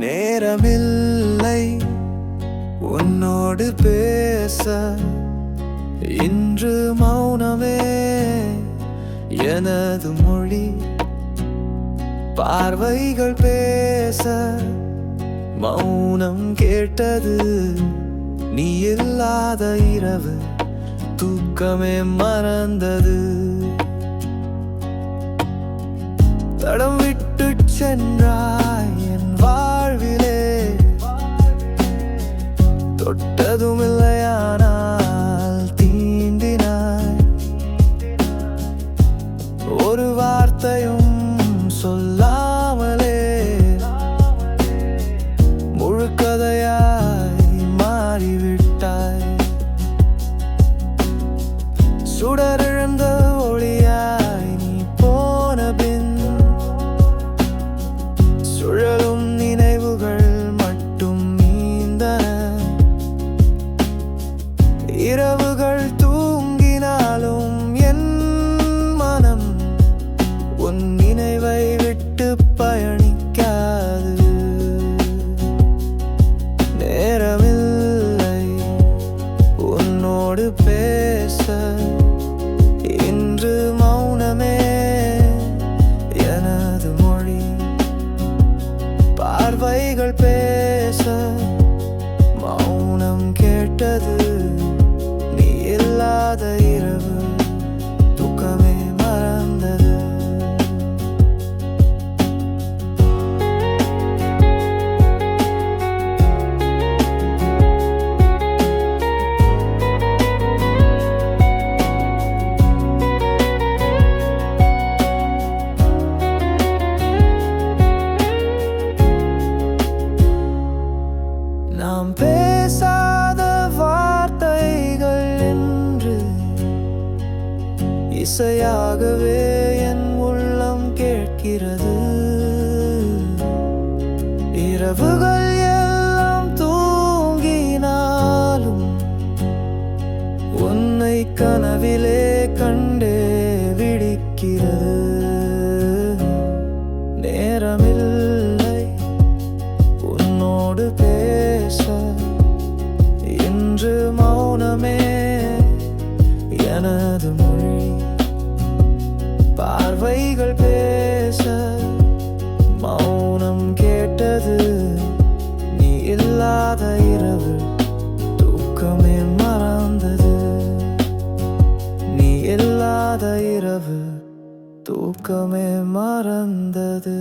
நேரமில்லை. உன்னோடு பேச இன்று மௌனமே. எனது மொழி பார்வைகள் பேச. மௌனம் கேட்டது நீ இல்லாத இரவு. தூக்கமே மறந்தது. தடம் விட்டு சென்றார் பார்வைகள் இசையாகவே என் உள்ளம் கேட்கிறது. இரவுகள் எல்லாம் தூங்கினாலும் உன்னை கனவிலே கண்டே விழிக்கிறது. நேரமில்லை உன்னோடு பேச இன்று மௌனமே எனது இரவு தூக்கமே மறந்தது.